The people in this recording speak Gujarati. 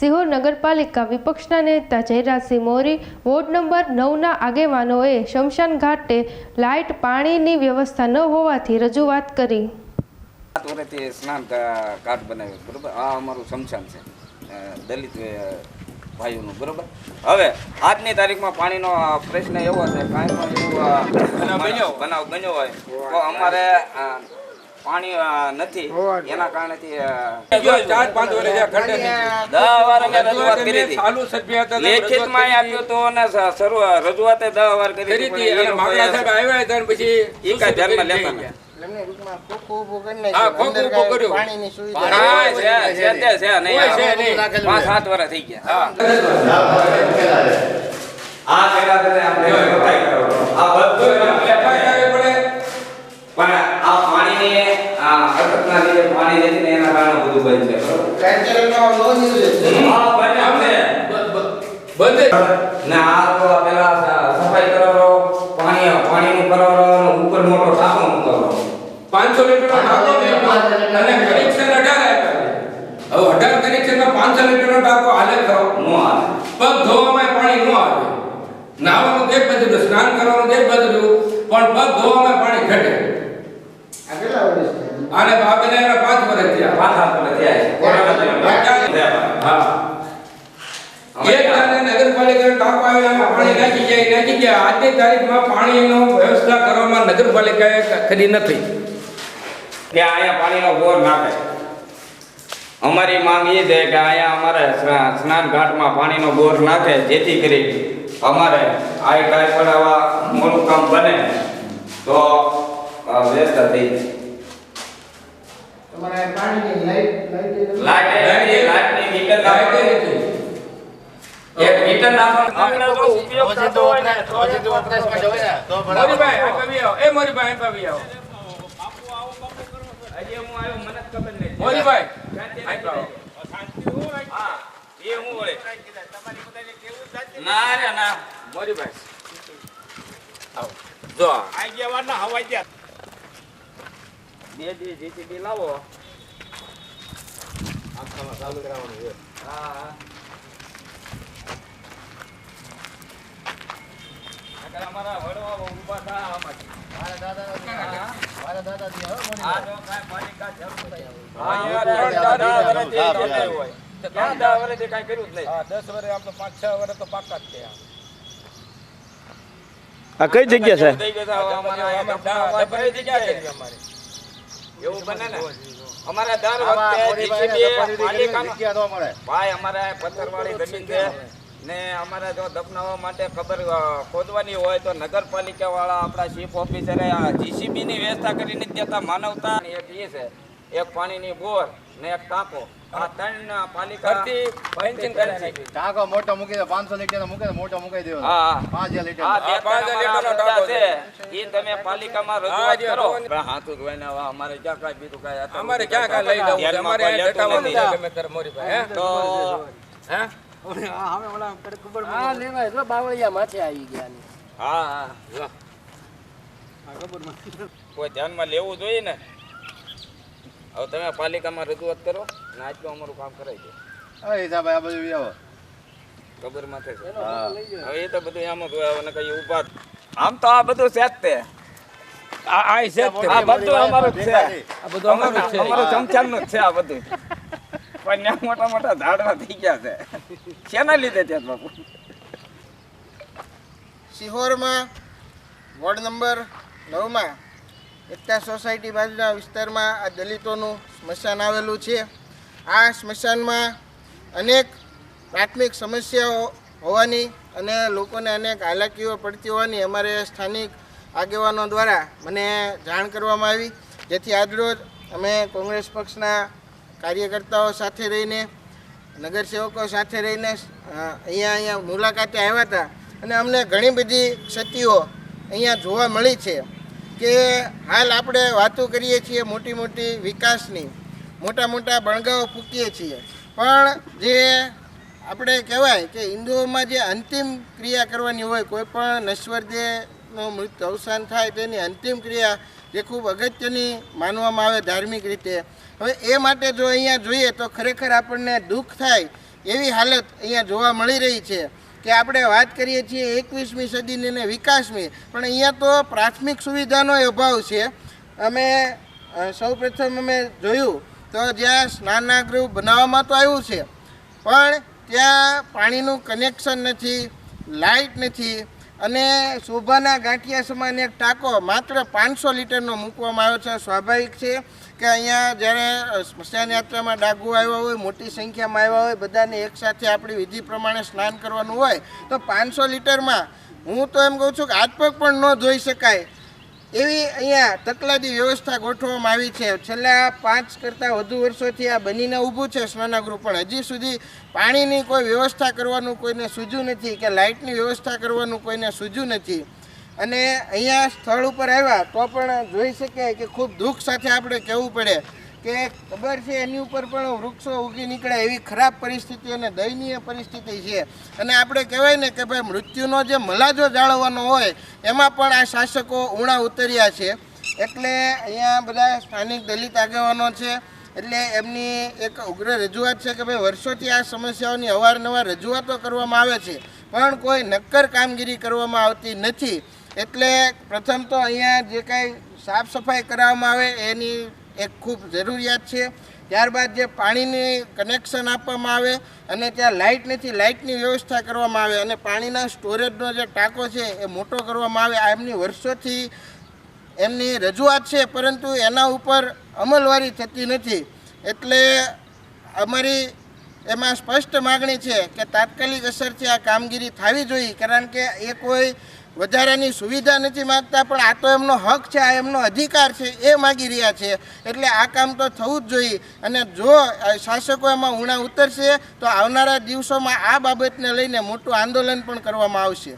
સિહોર નગરપાલિકા વિપક્ષના નેતા જયરાજસિંહ મોરી વોર્ડ નંબર નવના આગેવાનોએ શમશાન ઘાટે લાઇટ પાણીની વ્યવસ્થા ન હોવાથી રજૂઆત કરી. સ્નાન ઘાટ બનાવ્યો, બરોબર? આ અમારું શમશાન છે. દલિત ભાઈઓનું, બરોબર? હવે, આજની તારીખમાં પાણીનો પ્રશ્ન એવો છે કાંઈ પણ એવું બનાવ બન્યો હોય, તો અમારે પાણી નથી. એના કારણેથી અ, ચાર પાંચ વર્ષ રજૂઆત કરી હતી. ચાલુ સભ્ય હતા તે લેખિતમાં આપ્યું તો અને સ- શરૂ વાર કરી કરી હતી આવ્યા હતા પછી કાંઈ ધ્યાનમાં લેતા થઈ નથી. ગયા. એમને ટૂંકમાં ખોખું ઊભું કરી હા, નાખ્યું. ખોખું અંદર ઊભું કાંઈ કર્યું. પાણીની સુવિધા હા, છે, છે, તે છે, નહીં કોઈ છે આવે. નહીં. પાંચ સાત વર્ષ થઈ ગયા હા. આ પેલા તમે આપણે સફાઈ કરો. આ બધું આપણે સફાઈ કરવી પડે. પણ આ પાણીની આ અટકના લીધે પાણી નથી ને એના કારણે બધું બંધ છે બરોબર? ટ્રેક્ટરનો નો યુઝ છે. આ બંધ છે. બંધ. ને આ તો પેલા સફાઈ કરાવરો પાણી પાણીનું કરાવરો અને ઉપર મોટો ટાંકો મૂકવાનો. 500 લીટરનો ટાંકો અને કનેક્શન 18 આપ્યા. હવે 18 કનેક્શનમાં 500 લીટરનો ટાંકો હાલે કરો નો આવે પગ ધોવામાં પાણી નો આવે. નાહવાનું તે બધું સ્નાન કરવાનું તે બધું પણ પગ ધોવામાં પાણી ઘટે. આ કેટલા વર્ષ? આને પાંચ વર્ષ થયા. પાંચ વર્ષ થયા કોરોના હા. એક ટાંકો આવ્યો પાણી નાખી જાય નાખી જાય આજની તારીખમાં પાણીનો વ્યવસ્થા કરવામાં નગરપાલિકાએ કરી નથી કે અહીંયા પાણીનો બોર નાખે અમારી માંગ એ છે કે અહીંયા અમારે સ્નાન ઘાટમાં પાણીનો બોર નાખે જેથી કરી અમારે આ કાંઈ પણ આવા મોટું કામ બને તો વ્યસ્ત વ્યવસ્થા થઈ. તમારે પાણીની લાઈટ લાઈટ લાઈટ લાઈટની મીટર લાઈટે. નથી. એક મીટર નાખવાનું. આપણે ઉપયોગ થતો હોય ને તો મોરીભાઈ આ કવિ આવો. એ મોરીભાઈ આ કવિ આવો. હજી હું આવ્યો મને ખબર નહીં. મોરીભાઈ. આ આવો. હા, એ હું વળે. ના રે ના. મોરીભાઈ. આવો. જો આ. બે દી ના લાવો ગયા હા નકર જીતી વડવા લાવો થા આમાંથી. હા, હા, યાર, ત્રણ ચાર દસ વર્ષથી એ જોતા હોય. ત્રણ દસ વર્ષથી કાંઈ કર્યું જ નહીં. આ કઈ જગ્યા છે? એવું બને ને? અમારે દર વખતે જીસીબી પાલિકાનો ભાઈ અમારે પથ્થરવાળી જમીન છે. ને અમારે જો દફનાવા માટે ખબર ખોદવાની હોય તો નગરપાલિકા વાળા આપણા ચીફ ઓફિસરે જીસીબી ની વ્યવસ્થા કરીને જ દેતા માનવતા એક એ છે એક પાણીની બોર ને એક ટાંકો. આ ત્રણ પાલિકા ફરતી ફેન્સિંગ કરી ટાંકો મોટો મૂકી દે પાંચસો લીટર મૂકે મોટો મૂકી દેવો હા હા. પાંચ હજાર લીટર આ બે પાંચ ત્રણ લીટરનો અમારા ટાંકો છે. ઈ તમે પાલિકામાં રજૂઆત કરો. પણ હાથું ધોઈને અમારે ક્યાં કઈ બીજું કાંઈ અમારે ક્યાં ક્યાં લઈ જવું? અમારે કોઈ ગમે ત્યારે હે? તો હે? હા લેવાય. એટલે બાવળિયા માથે આવી ગયા ને. હા હા કોઈ ધ્યાનમાં લેવું જોઈએ ને? હવે તમે પાલિકામાં રજૂઆત કરો ને આજનું અમારું કામ કરાવી દો. હા હિસાબ આ બધું આવો ખબર માથે છે. હા હવે એ તો બધું આમ જ હોય હવે કઈ ઊભા આમ તો આ બધું છે જ તે. આ આ છે આ બધું અમારું છે. આ બધું અમારું છે. અમારું ચમચાનું જ છે આ બધું. પણ મોટા મોટા ઝાડવા થઈ ગયા છે. શેના લીધે ત્યાં બાપુ? સિહોરમાં વોર્ડ નંબર નવમાં, એકતા સોસાયટી બાજુના વિસ્તારમાં આ દલિતોનું સ્મશાન આવેલું છે. આ સ્મશાનમાં અનેક પ્રાથમિક સમસ્યાઓ હોવાની અને લોકોને અનેક હાલાકીઓ પડતી હોવાની અમારે સ્થાનિક આગેવાનો દ્વારા મને જાણ કરવામાં આવી. જેથી આજરોજ અમે કોંગ્રેસ પક્ષના કાર્યકર્તાઓ સાથે રહીને, નગરસેવકો સાથે રહીને અહીંયા અહીંયા મુલાકાતે આવ્યા હતા. અને અમને ઘણી બધી ક્ષતિઓ અહીંયા જોવા મળી છે કે હાલ આપણે વાતો કરીએ છીએ મોટી મોટી વિકાસની. મોટા મોટા બણગાઓ ફૂંકીએ છીએ. પણ જે આપણે કહેવાય કે હિન્દુઓમાં જે અંતિમ ક્રિયા કરવાની હોય કોઈ પણ નશ્વર દેહનું મૃત્યુ અવસાન થાય તેની અંતિમ ક્રિયા જે ખૂબ અગત્યની માનવામાં આવે ધાર્મિક રીતે. હવે એ માટે જો અહીંયા જોઈએ તો ખરેખર આપણને દુઃખ થાય એવી હાલત અહીંયા જોવા મળી રહી છે કે આપણે વાત કરીએ છીએ એકવીસમી સદીની ને વિકાસમી. પણ અહીંયા તો પ્રાથમિક સુવિધાનો અભાવ છે. અમે સૌ સૌપ્રથમ અમે જોયું તો જ્યાં સ્નાનાગૃહ બનાવવામાં તો આવ્યું છે. પણ ત્યાં પાણીનું કનેક્શન નથી, લાઇટ નથી. અને શોભાના ગાંઠિયા સમાન એક ટાંકો માત્ર પાંચસો લીટરનો મૂકવામાં આવ્યો છે. સ્વાભાવિક છે કે અહીંયા જ્યારે સ્મશાન યાત્રામાં ડાગુ આવ્યા હોય, મોટી સંખ્યામાં આવ્યા હોય, બધાને એકસાથે આપણી વિધિ પ્રમાણે સ્નાન કરવાનું હોય, તો પાંચસો લીટરમાં હું તો એમ કહું છું કે હાથ પગ પણ ન ધોઈ શકાય. એવી અહીંયા તકલાદી વ્યવસ્થા ગોઠવવામાં આવી છે. છેલ્લા પાંચ કરતાં વધુ વર્ષોથી આ બનીને ઊભું છે સ્નાનાગૃહ પણ હજી સુધી પાણીની કોઈ વ્યવસ્થા કરવાનું કોઈને સૂઝ્યું નથી કે લાઇટની વ્યવસ્થા કરવાનું કોઈને સૂજું નથી. અને અહીંયા સ્થળ ઉપર આવ્યા તો પણ જોઈ શકાય કે ખૂબ દુઃખ સાથે આપણે કહેવું પડે કે ખબર છે એની ઉપર પણ વૃક્ષો ઉગી નીકળે એવી ખરાબ પરિસ્થિતિ અને દયનીય પરિસ્થિતિ છે. અને આપણે કહેવાય ને કે ભાઈ મૃત્યુનો જે મલાજો જાળવવાનો હોય, એમાં પણ આ શાસકો ઉણા ઉતર્યા છે. એટલે અહીંયા બધા સ્થાનિક દલિત આગેવાનો છે. એટલે એમની એક ઉગ્ર રજૂઆત છે કે ભાઈ વર્ષોથી આ સમસ્યાઓની અવારનવાર રજૂઆતો કરવામાં આવે છે. પણ કોઈ નક્કર કામગીરી કરવામાં આવતી નથી. એટલે પ્રથમ તો અહીંયા જે કાંઈ સાફ સફાઈ કરાવવામાં આવે એની એક ખૂબ જરૂરિયાત છે. ત્યારબાદ જે પાણીની કનેક્શન આપવામાં આવે અને ત્યાં લાઇટ નથી લાઇટની વ્યવસ્થા કરવામાં આવે અને પાણીના સ્ટોરેજનો જે ટાંકો છે એ મોટો કરવામાં આવે. આ એમની વર્ષોથી એમની રજૂઆત છે, પરંતુ એના ઉપર અમલવારી થતી નથી. એટલે અમારી એમાં સ્પષ્ટ માગણી છે કે તાત્કાલિક અસરથી આ કામગીરી થવી જોઈએ, કારણ કે એ કોઈ વધારાની સુવિધા નથી માગતા, પણ આ તો એમનો હક છે, આ એમનો અધિકાર છે, એ માગી રહ્યા છે. એટલે આ કામ તો થવું જ જોઈએ. અને જો શાસકો એમાં ઉણા ઉતરશે, તો આવનારા દિવસોમાં આ બાબતને લઈને મોટું આંદોલન પણ કરવામાં આવશે.